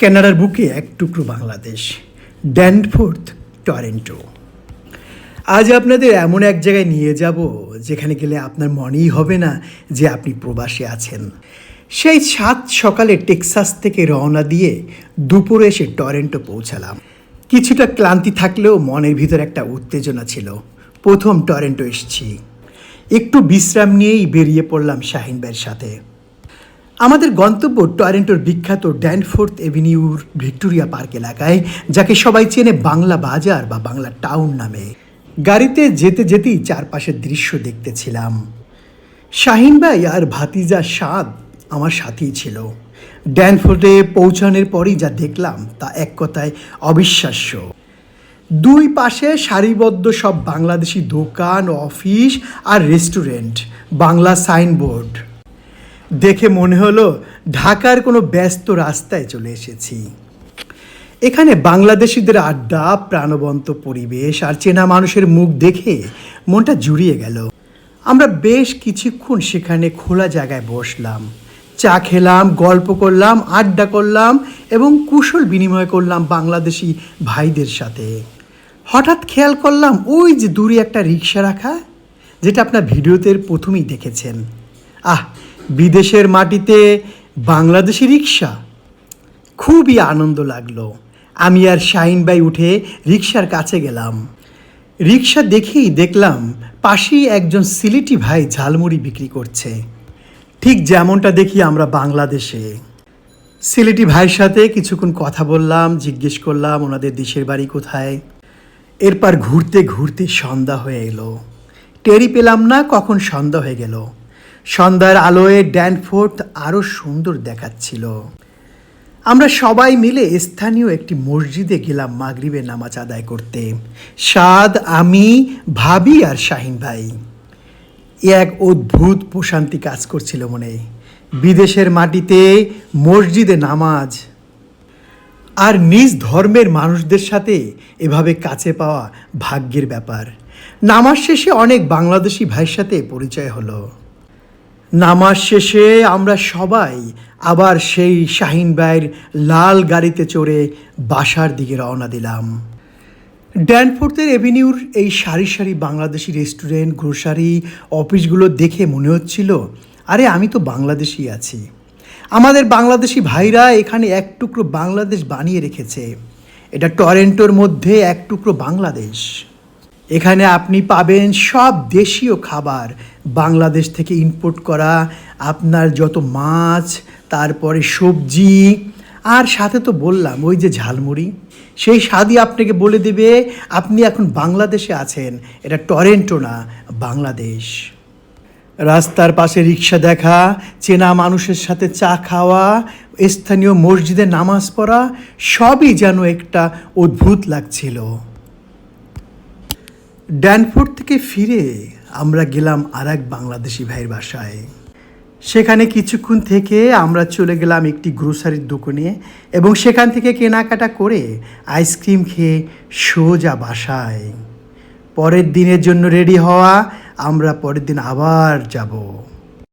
ক্যানাডার বুকে এক টুকরো বাংলাদেশ ড্যান্ডফোর্থ টরেন্টো। আজ আপনাদের এমন এক জায়গায় নিয়ে যাব, যেখানে গেলে আপনার মনেই হবে না যে আপনি প্রবাসে আছেন। সেই সাত সকালে টেক্সাস থেকে রওনা দিয়ে দুপুরে এসে টরেন্টো পৌঁছালাম। কিছুটা ক্লান্তি থাকলেও মনের ভিতর একটা উত্তেজনা ছিল। প্রথম টরেন্টো এসছি। একটু বিশ্রাম নিয়েই বেরিয়ে পড়লাম শাহিন সাথে। আমাদের গন্তব্য টরেন্টোর বিখ্যাত ড্যানফোর্থ এভিনিউর ভিক্টোরিয়া পার্ক এলাকায়, যাকে সবাই চেনে বাংলা বাজার বা বাংলা টাউন নামে। গাড়িতে যেতে যেতেই চারপাশের দৃশ্য দেখতেছিলাম। শাহিন ভাই আর ভাতিজা সাদ আমার সাথেই ছিল। ড্যানফোর্টে পৌঁছানোর পরই যা দেখলাম তা এক কথায় অবিশ্বাস্য। দুই পাশে সারিবদ্ধ সব বাংলাদেশি দোকান, অফিস আর রেস্টুরেন্ট, বাংলা সাইনবোর্ড। দেখে মনে হলো ঢাকার কোনো ব্যস্ত রাস্তায় চলে এসেছি। এখানে বাংলাদেশিদের আড্ডা, প্রাণবন্ত পরিবেশ আর চেনা মানুষের মুখ দেখে মনটা জুড়িয়ে গেল। আমরা বেশ কিছুক্ষণ সেখানে খোলা জায়গায় বসলাম। চা খেলাম, গল্প করলাম, আড্ডা করলাম এবং কুশল বিনিময় করলাম বাংলাদেশি ভাইদের সাথে। হঠাৎ খেয়াল করলাম ওই যে দূরে একটা রিক্সা রাখা, যেটা আপনার ভিডিওতে প্রথমেই দেখেছেন। আহ বিদেশের মাটিতে বাংলাদেশি রিক্সা খুবই আনন্দ লাগল। আমি আর শাহিন ভাই উঠে রিক্সার কাছে গেলাম। রিক্সা দেখেই দেখলাম পাশেই একজন সিলেটি ভাই ঝালমুড়ি বিক্রি করছে। ঠিক যেমনটা দেখি আমরা বাংলাদেশে। সিলেটি ভাইয়ের সাথে কিছুক্ষণ কথা বললাম, জিজ্ঞেস করলাম, ওনাদের দেশের বাড়ি কোথায়? এরপর ঘুরতে ঘুরতে সন্ধ্যা হয়ে এলো। টেরি পেলাম না কখন সন্ধ্যা হয়ে গেল। সন্ধ্যার আলোয় ড্যানফোর্থ আরও সুন্দর দেখাচ্ছিল। আমরা সবাই মিলে স্থানীয় একটি মসজিদে গেলাম মাগরিবের নামাজ আদায় করতে। সাদ, আমি, ভাবি আর শাহিন ভাই। এক অদ্ভুত প্রশান্তি কাজ করছিল মনে। বিদেশের মাটিতে মসজিদে নামাজ। আর নিজ ধর্মের মানুষদের সাথে এভাবে কাছে পাওয়া ভাগ্যের ব্যাপার। নামাজ শেষে অনেক বাংলাদেশি ভাইয়ের সাথে পরিচয় হলো। নামাজ শেষে আমরা সবাই আবার সেই শাহিন ভাইয়ের লাল গাড়িতে চড়ে বাসার দিকে রওনা দিলাম। ড্যানফোর্থের এভিনিউর এই সারি সারি বাংলাদেশি রেস্টুরেন্ট, গ্রোসারি, অফিসগুলো দেখে মনে হচ্ছিল, আরে আমি তো বাংলাদেশি আছি। আমাদের বাংলাদেশি ভাইরা এখানে এক টুকরো বাংলাদেশ বানিয়ে রেখেছে। এটা টরেন্টোর মধ্যে এক টুকরো বাংলাদেশ। এখানে আপনি পাবেন সব দেশীয় খাবার। বাংলাদেশ থেকে ইম্পোর্ট করা আপনার যত মাছ, তারপরে সবজি, আর সাথে তো বললাম ওই যে ঝালমুড়ি, সেই স্বাদই আপনাকে বলে দেবে, আপনি এখন বাংলাদেশে আছেন, এটা টরেন্টো না, বাংলাদেশ। রাস্তার পাশে রিক্সা দেখা, চেনা মানুষের সাথে চা খাওয়া, স্থানীয় মসজিদে নামাজ পড়া, সবই যেন একটা অদ্ভুত লাগছিল। ড্যানফোর্ড থেকে ফিরে আমরা গেলাম আর এক বাংলাদেশি ভাইয়ের বাসায়। সেখানে কিছুক্ষণ থেকে আমরা চলে গেলাম একটি গ্রোসারির দোকানে এবং সেখান থেকে কেনাকাটা করে আইসক্রিম খেয়ে সোজা বাসায়। পরের দিনের জন্য রেডি হওয়া, আমরা পরের দিন আবার যাব।